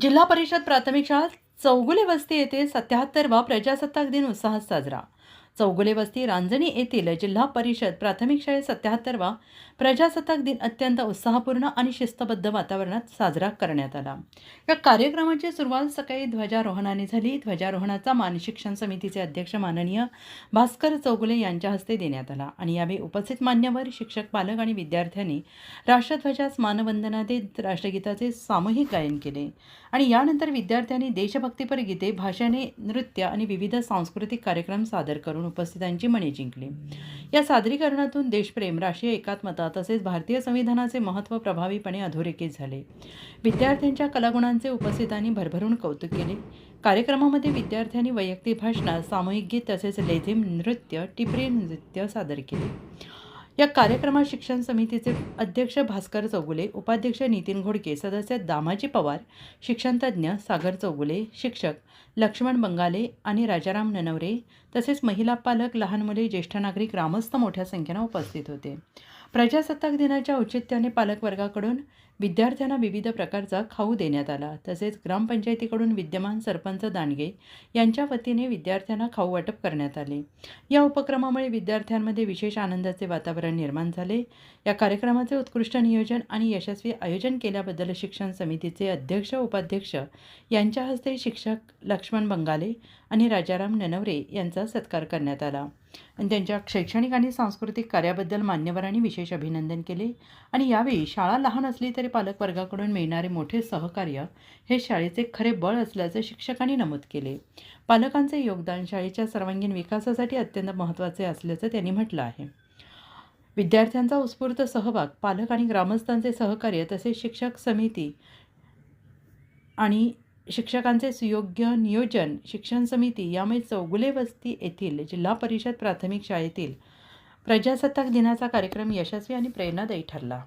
जिल्हा परिषद प्राथमिक शाळा चौगुले वस्ती येथे सत्याहत्तरवा प्रजासत्ताक दिन उत्साहात साजरा. चौगुले वस्ती रांजणी येथील जिल्हा परिषद प्राथमिक शाळेत सत्याहत्तरवा प्रजासत्ताक दिन अत्यंत उत्साहपूर्ण आणि शिस्तबद्ध वातावरणात साजरा करण्यात आला. या कार्यक्रमाची सुरुवात सकाळी ध्वजारोहणाने झाली. ध्वजारोहणाचा मान शिक्षण समितीचे अध्यक्ष माननीय भास्कर चौगुले यांच्या हस्ते देण्यात आला आणि यावेळी उपस्थित मान्यवर शिक्षक पालक आणि विद्यार्थ्यांनी राष्ट्रध्वजास मानवंदना देत राष्ट्रगीताचे सामूहिक गायन केले आणि यानंतर विद्यार्थ्यांनी देशभक्तीपर गीते भाषणे नृत्य आणि विविध सांस्कृतिक कार्यक्रम सादर करून उपस्थितांची मने जिंकली. या सादरीकरणातून देशप्रेम राष्ट्रीय एकात्मता तसेच भारतीय संविधानाचे महत्त्व प्रभावीपणे अधोरेखित झाले. विद्यार्थ्यांच्या कलागुणांचे उपस्थितांनी भरभरून कौतुक केले. कार्यक्रमामध्ये विद्यार्थ्यांनी वैयक्तिक भाषणात सामूहिक गीत तसेच लेझिम नृत्य टिपरी नृत्य सादर केले. या कार्यक्रमात शिक्षण समितीचे अध्यक्ष भास्कर चौगुले उपाध्यक्ष नितीन घोडके सदस्य दामाजी पवार शिक्षणतज्ज्ञ सागर चौगुले शिक्षक लक्ष्मण बंगाले आणि राजाराम ननवरे तसेच महिला पालक लहान मुले ज्येष्ठ नागरिक ग्रामस्थ मोठ्या संख्येनं उपस्थित होते. प्रजासत्ताक दिनाच्या औचित्याने पालकवर्गाकडून विद्यार्थ्यांना विविध प्रकारचा खाऊ देण्यात आला. तसेच ग्रामपंचायतीकडून विद्यमान सरपंच दांडगे यांच्या वतीने विद्यार्थ्यांना खाऊ वाटप करण्यात आले. या उपक्रमामुळे विद्यार्थ्यांमध्ये विशेष आनंदाचे वातावरण निर्माण झाले. या कार्यक्रमाचे उत्कृष्ट नियोजन आणि यशस्वी आयोजन केल्याबद्दल शिक्षण समितीचे अध्यक्ष उपाध्यक्ष यांच्या हस्ते शिक्षक लक्ष्मण बंगाले आणि राजाराम ननवरे यांचा सत्कार करण्यात आला. आणि त्यांच्या शैक्षणिक आणि सांस्कृतिक कार्याबद्दल मान्यवरांनी विशेष अभिनंदन केले. आणि यावेळी शाळा लहान असली तरी पालकवर्गाकडून मिळणारे मोठे सहकार्य हे शाळेचे खरे बळ असल्याचं शिक्षकांनी नमूद केले. पालकांचे योगदान शाळेच्या सर्वांगीण विकासासाठी अत्यंत महत्त्वाचे असल्याचं त्यांनी म्हटलं आहे. विद्यार्थ्यांचा उत्स्फूर्त सहभाग पालक आणि ग्रामस्थांचे सहकार्य तसेच शिक्षक समिती आणि शिक्षकांचे सुयोग्य नियोजन शिक्षण समिती यामुळे चौगुले वस्ती येथील जिल्हा परिषद प्राथमिक शाळेतील प्रजासत्ताक दिनाचा कार्यक्रम यशस्वी आणि प्रेरणादायी ठरला.